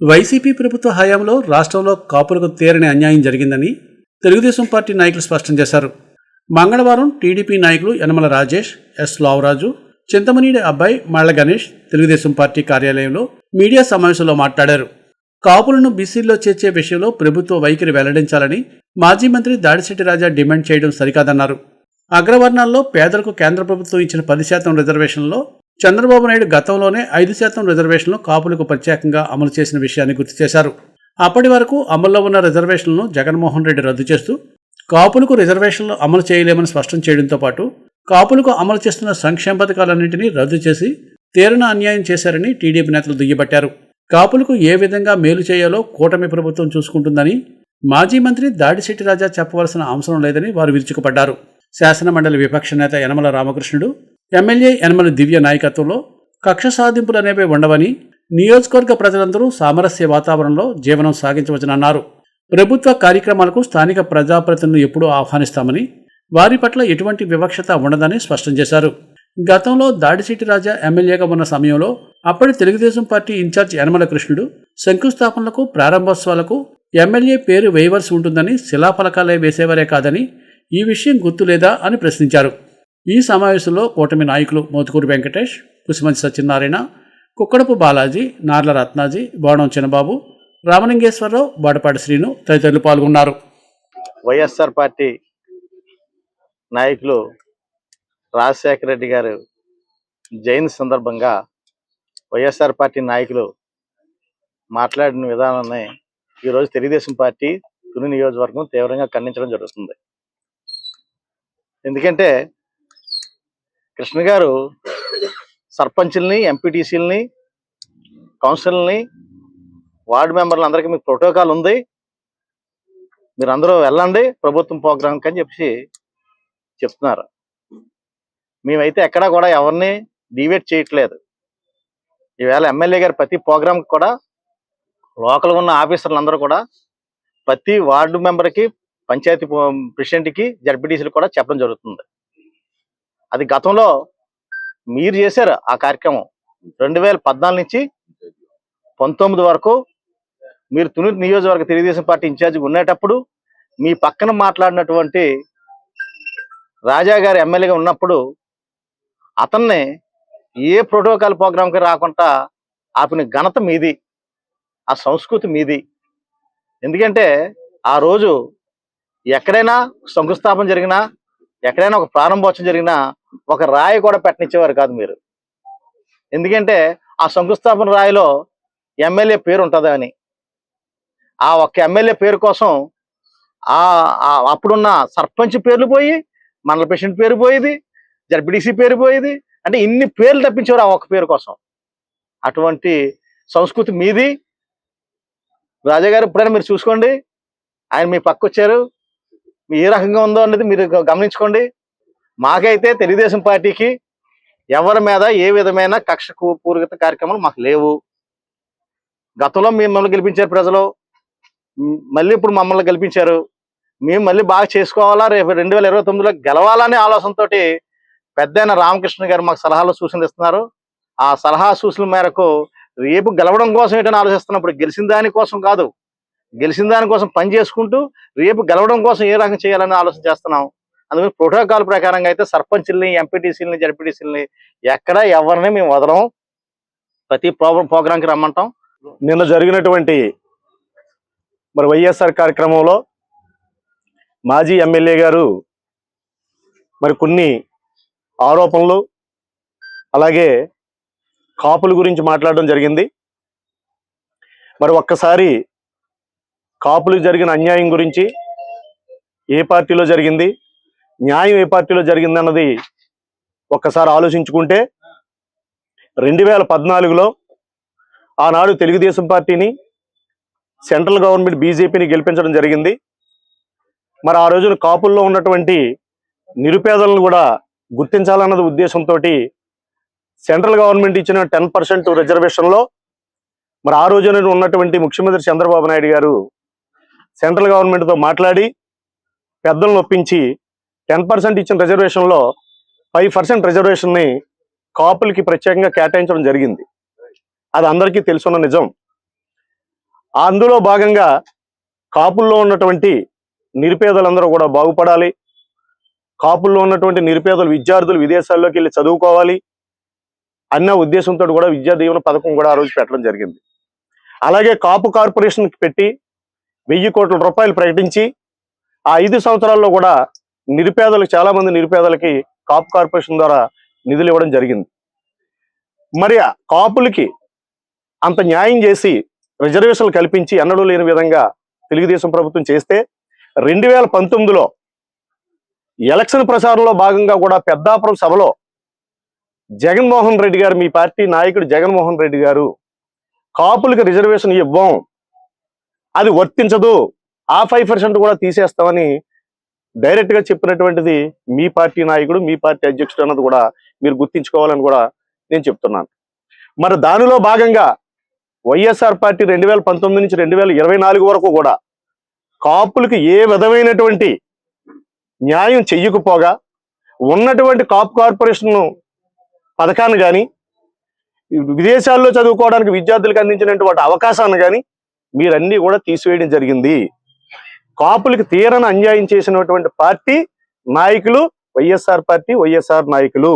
YCP ప్రభుత్వ హయాంలో రాష్ట్రంలో కాపులకు తీరని అన్యాయం జరిగిందని తెలుగుదేశం పార్టీ నాయకులు స్పష్టం చేశారు. మంగళవారం టీడీపీ నాయకులు యనమల రాజేష్ ఎస్ లావరాజు చింతమనేడి అబ్బాయి మళ్ళ గణేష్ తెలుగుదేశం పార్టీ కార్యాలయంలో మీడియా సమావేశంలో మాట్లాడారు. కాపులను బీసీల్లో చేర్చే విషయంలో ప్రభుత్వ వైఖరి వెల్లడించాలని మాజీ మంత్రి దాడిశెట్టి రాజా డిమాండ్ చేయడం సరికాదన్నారు. అగ్రవర్ణాల్లో పేదలకు కేంద్ర ప్రభుత్వం ఇచ్చిన పది శాతం రిజర్వేషన్లో చంద్రబాబు నాయుడు గతంలోనే ఐదు శాతం రిజర్వేషన్లు కాపులకు ప్రత్యేకంగా అమలు చేసిన విషయాన్ని గుర్తు చేశారు. అప్పటి వరకు అమల్లో ఉన్న రిజర్వేషన్లను జగన్మోహన్ రెడ్డి రద్దు చేస్తూ కాపులకు రిజర్వేషన్లు అమలు చేయలేమని స్పష్టం చేయడంతో పాటు కాపులకు అమలు చేస్తున్న సంక్షేమ పథకాలన్నింటినీ రద్దు చేసి తీరన అన్యాయం చేశారని టీడీపీ నేతలు దుయ్యబట్టారు. కాపులకు ఏ విధంగా మేలు చేయాలో కూటమి ప్రభుత్వం చూసుకుంటుందని మాజీ మంత్రి దాడిశెట్టి రాజా చెప్పవలసిన అవసరం లేదని వారు విరుచుకుపడ్డారు. శాసనమండలి విపక్ష నేత యనమల రామకృష్ణుడు ఎమ్మెల్యే యనమల దివ్య నాయకత్వంలో కక్ష సాధింపులు అనేవి ఉండవని నియోజకవర్గ ప్రజలందరూ సామరస్య వాతావరణంలో జీవనం సాగించవచ్చనన్నారు. ప్రభుత్వ కార్యక్రమాలకు స్థానిక ప్రజాప్రతినిధులు ఎప్పుడూ ఆహ్వానిస్తామని వారి పట్ల ఎటువంటి వివక్షత ఉండదని స్పష్టం చేశారు. గతంలో దాడిశెట్టి రాజా ఎమ్మెల్యేగా ఉన్న సమయంలో అప్పటి తెలుగుదేశం పార్టీ ఇన్ఛార్జ్ యనమల కృష్ణుడు శంకుస్థాపనలకు ప్రారంభోత్సవాలకు ఎమ్మెల్యే పేరు వేయవలసి ఉంటుందని శిలాఫలకాలే వేసేవారే కాదని ఈ విషయం గుర్తులేదా అని ప్రశ్నించారు. ఈ సమావేశంలో కూటమి నాయకులు మోతుకూరు వెంకటేష్ కుసుమంచి సత్యనారాయణ కుక్కడపు బాలాజీ నార్ల రత్నాజీ బోనం చిన్నబాబు రామలింగేశ్వరరావు బాడపాటి శ్రీను తదితరులు పాల్గొన్నారు. వైఎస్ఆర్ పార్టీ నాయకులు రాజశేఖర రెడ్డి గారు జయంతి సందర్భంగా వైఎస్ఆర్ పార్టీ నాయకులు మాట్లాడిన విధానాన్ని ఈరోజు తెలుగుదేశం పార్టీ తుని నియోజకవర్గం తీవ్రంగా ఖండించడం జరుగుతుంది. ఎందుకంటే కృష్ణ గారు సర్పంచుల్ని ఎంపీటీసీలని కౌన్సిల్ని వార్డు మెంబర్లందరికీ మీకు ప్రోటోకాల్ ఉంది. మీరు అందరూ వెళ్ళండి ప్రభుత్వం ప్రోగ్రాంకి అని చెప్పి చెప్తున్నారు. మేమైతే ఎక్కడా కూడా ఎవరిని డివేట్ చేయట్లేదు. ఈవేళ ఎమ్మెల్యే గారు ప్రతి ప్రోగ్రాంకి కూడా లోకల్ ఉన్న ఆఫీసర్లు అందరూ కూడా ప్రతి వార్డు మెంబర్కి పంచాయతీ ప్రెసిడెంట్కి జడ్పీటీసీలు కూడా చెప్పడం జరుగుతుంది. అది గతంలో మీరు చేశారు ఆ కార్యక్రమం. రెండు వేల పద్నాలుగు నుంచి పంతొమ్మిది వరకు మీరు తుని నియోజకవర్గ తెలుగుదేశం పార్టీ ఇన్ఛార్జిగా ఉండేటప్పుడు మీ పక్కన మాట్లాడినటువంటి రాజా గారు ఎమ్మెల్యేగా ఉన్నప్పుడు అతన్ని ఏ ప్రోటోకాల్ ప్రోగ్రాంకి రాకుండా ఆపిన ఘనత మీది ఆ సంస్కృతి మీది. ఎందుకంటే ఆ రోజు ఎక్కడైనా శంకుస్థాపన జరిగినా ఎక్కడైనా ఒక ప్రారంభోత్సవం జరిగినా ఒక రాయి కూడా పెట్టనిచ్చేవారు కాదు మీరు. ఎందుకంటే ఆ శంకుస్థాపన రాయిలో ఎమ్మెల్యే పేరు ఉంటుంది అని. ఆ ఒక్క ఎమ్మెల్యే పేరు కోసం ఆ అప్పుడున్న సర్పంచ్ పేర్లు పోయి మండల ప్రెసిడెంట్ పేరు పోయేది జడ్పీటీసీ పేరు పోయేది అంటే ఇన్ని పేర్లు తప్పించేవారు ఆ ఒక్క పేరు కోసం. అటువంటి సంస్కృతి మీది. రాజా గారు ఇప్పుడైనా మీరు చూసుకోండి. ఆయన మీ పక్క వచ్చారు ఏ రకంగా ఉందో అనేది మీరు గమనించుకోండి. మాకైతే తెలుగుదేశం పార్టీకి ఎవరి మీద ఏ విధమైన కక్ష పూరిత కార్యక్రమాలు మాకు లేవు. గతంలో మిమ్మల్ని గెలిపించారు ప్రజలు. మళ్ళీ ఇప్పుడు మమ్మల్ని గెలిపించారు. మేము మళ్ళీ బాగా చేసుకోవాలా? రేపు రెండు వేల ఇరవై తొమ్మిదిలో గెలవాలనే ఆలోచనతోటి పెద్దయిన రామకృష్ణ గారు మాకు సలహాలు సూచనలు ఇస్తున్నారు. ఆ సలహా సూచనల మేరకు రేపు గెలవడం కోసం ఏంటని ఆలోచిస్తున్నప్పుడు గెలిచిన దానికోసం కాదు. గెలిచిన దానికోసం పని చేసుకుంటూ రేపు గెలవడం కోసం ఏ రకంగా చేయాలని ఆలోచన చేస్తున్నాం అందుకని ప్రోటోకాల్ ప్రకారంగా అయితే సర్పంచ్ని ఎంపీటీసీలని జడ్పీటీసీలని ఎక్కడ ఎవరిని మేము వదలం. ప్రతి ప్రోగ్రామ్ ప్రోగ్రాంకి రమ్మంటాం. నిన్న జరిగినటువంటి మరి వైఎస్ఆర్ కార్యక్రమంలో మాజీ ఎమ్మెల్యే గారు మరి కొన్ని ఆరోపణలు అలాగే కాపుల గురించి మాట్లాడడం జరిగింది. మరి ఒక్కసారి కాపులకు జరిగిన అన్యాయం గురించి ఏ పార్టీలో జరిగింది న్యాయం ఏ పార్టీలో జరిగింది అన్నది ఒక్కసారి ఆలోచించుకుంటే రెండు వేల పద్నాలుగులో ఆనాడు తెలుగుదేశం పార్టీని సెంట్రల్ గవర్నమెంట్ బీజేపీని గెలిపించడం జరిగింది. మరి ఆ రోజున కాపుల్లో ఉన్నటువంటి నిరుపేదలను కూడా గుర్తించాలన్నది ఉద్దేశంతో సెంట్రల్ గవర్నమెంట్ ఇచ్చిన టెన్ పర్సెంట్ రిజర్వేషన్లో మరి ఆ రోజున ఉన్నటువంటి ముఖ్యమంత్రి చంద్రబాబు నాయుడు గారు సెంట్రల్ గవర్నమెంట్తో మాట్లాడి పెద్దలను ఒప్పించి టెన్ పర్సెంట్ ఇచ్చిన రిజర్వేషన్లో ఫైవ్ పర్సెంట్ రిజర్వేషన్ని కాపులకి ప్రత్యేకంగా కేటాయించడం జరిగింది. అది అందరికీ తెలుసున్న నిజం. అందులో భాగంగా కాపుల్లో ఉన్నటువంటి నిరుపేదలందరూ కూడా బాగుపడాలి. కాపుల్లో ఉన్నటువంటి నిరుపేదలు విద్యార్థులు విదేశాల్లోకి వెళ్ళి చదువుకోవాలి అన్న ఉద్దేశంతో కూడా విద్యా దీవెన పథకం కూడా ఆ రోజు పెట్టడం జరిగింది. అలాగే కాపు కార్పొరేషన్కి పెట్టి వెయ్యి కోట్ల రూపాయలు ప్రకటించి ఆ ఐదు సంవత్సరాల్లో కూడా నిరుపేదలకు చాలామంది నిరుపేదలకి కాపు కార్పొరేషన్ ద్వారా నిధులు ఇవ్వడం జరిగింది. మరి కాపులకి అంత న్యాయం చేసి రిజర్వేషన్లు కల్పించి ఎన్నడూ లేని విధంగా తెలుగుదేశం ప్రభుత్వం చేస్తే రెండు వేల పంతొమ్మిదిలో ఎలక్షన్ ప్రచారంలో భాగంగా కూడా పెద్దాపురం సభలో జగన్మోహన్ రెడ్డి గారు మీ పార్టీ నాయకుడు జగన్మోహన్ రెడ్డి గారు కాపులకు రిజర్వేషన్ ఇవ్వం అది వర్తించదు. ఆ ఫైవ్ పర్సెంట్ కూడా తీసేస్తామని డైరెక్ట్గా చెప్పినటువంటిది మీ పార్టీ నాయకుడు మీ పార్టీ అధ్యక్షుడు అన్నది కూడా మీరు గుర్తించుకోవాలని కూడా నేను చెప్తున్నాను. మరి దానిలో భాగంగా వైఎస్ఆర్ పార్టీ రెండు వేల పంతొమ్మిది నుంచి రెండు వేల ఇరవై నాలుగు వరకు కూడా కాపులకు ఏ విధమైనటువంటి న్యాయం చెయ్యకపోగా ఉన్నటువంటి కాపు కార్పొరేషన్ పథకాన్ని కానీ విదేశాల్లో చదువుకోవడానికి విద్యార్థులకు అందించినటువంటి అవకాశాన్ని కానీ మీరన్నీ కూడా తీసివేయడం జరిగింది. కాపులకు తీరని అన్యాయం చేసినటువంటి పార్టీ నాయకులు వైఎస్ఆర్ పార్టీ వైఎస్ఆర్ నాయకులు.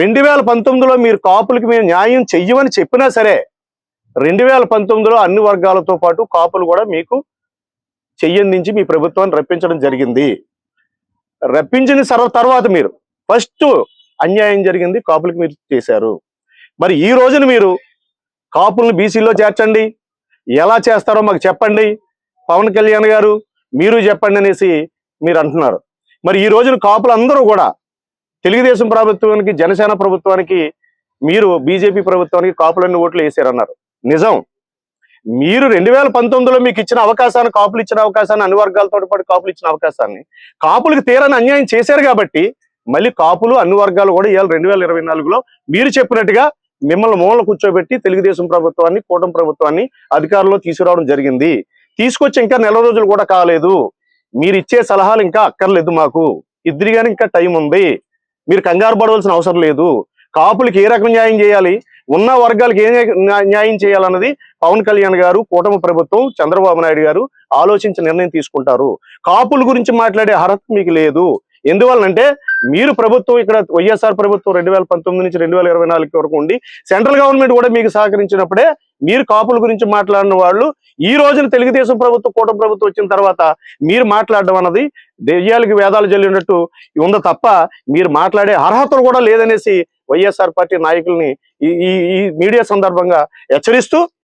రెండు వేల పంతొమ్మిదిలో మీరు కాపులకి మేము న్యాయం చెయ్యమని చెప్పినా సరే రెండు వేల పంతొమ్మిదిలో అన్ని వర్గాలతో పాటు కాపులు కూడా మీకు చెయ్యందించి మీ ప్రభుత్వాన్ని రప్పించడం జరిగింది. రప్పించిన సర్వ తర్వాత మీరు ఫస్ట్ అన్యాయం జరిగింది కాపులకి మీరు చేశారు. మరి ఈ రోజున మీరు కాపులను బీసీలో చేర్చండి. ఎలా చేస్తారో మాకు చెప్పండి. పవన్ కళ్యాణ్ గారు మీరు చెప్పండి అనేసి మీరు అంటున్నారు. మరి ఈ రోజున కాపులు అందరూ కూడా తెలుగుదేశం ప్రభుత్వానికి జనసేన ప్రభుత్వానికి మీరు బీజేపీ ప్రభుత్వానికి కాపులన్నీ ఓట్లు వేసారన్నారు. నిజం. మీరు రెండు వేల పంతొమ్మిదిలో మీకు ఇచ్చిన అవకాశాన్ని కాపులు ఇచ్చిన అవకాశాన్ని అన్ని వర్గాలతో పాటు కాపులు ఇచ్చిన అవకాశాన్ని కాపులకు తీరని అన్యాయం చేశారు కాబట్టి మళ్ళీ కాపులు అన్ని వర్గాలు కూడా ఇవాళ రెండు వేల ఇరవై నాలుగులో మీరు చెప్పినట్టుగా మిమ్మల్ని మూల కూర్చోబెట్టి తెలుగుదేశం ప్రభుత్వాన్ని కూటమి ప్రభుత్వాన్ని అధికారంలో తీసుకురావడం జరిగింది. తీసుకొచ్చి ఇంకా నెల రోజులు కూడా కాలేదు. మీరు ఇచ్చే సలహాలు ఇంకా అక్కర్లేదు మాకు. ఇద్దరిగాని ఇంకా టైం ఉంది. మీరు కంగారు పడవలసిన అవసరం లేదు. కాపులకి ఏ రకం న్యాయం చేయాలి? ఉన్న వర్గాలకు ఏ న్యాయం చేయాలన్నది పవన్ కళ్యాణ్ గారు కూటమి ప్రభుత్వం చంద్రబాబు నాయుడు గారు ఆలోచించి నిర్ణయం తీసుకుంటారు. కాపుల గురించి మాట్లాడే అర్హత మీకు లేదు. ఎందువల్లంటే మీరు ప్రభుత్వం ఇక్కడ వైఎస్ఆర్ ప్రభుత్వం రెండు వేల పంతొమ్మిది నుంచి రెండు వేల ఇరవై నాలుగు వరకు ఉండి సెంట్రల్ గవర్నమెంట్ కూడా మీకు సహకరించినప్పుడే మీరు కాపుల గురించి మాట్లాడిన వాళ్ళు ఈ రోజున తెలుగుదేశం ప్రభుత్వం కూటమి ప్రభుత్వం వచ్చిన తర్వాత మీరు మాట్లాడడం అన్నది దెయ్యాలకి వేదాలు జల్లినట్టు ఉందో తప్ప మీరు మాట్లాడే అర్హతలు కూడా లేదనేసి వైఎస్ఆర్ పార్టీ నాయకుల్ని ఈ ఈ ఈ మీడియా సందర్భంగా హెచ్చరిస్తూ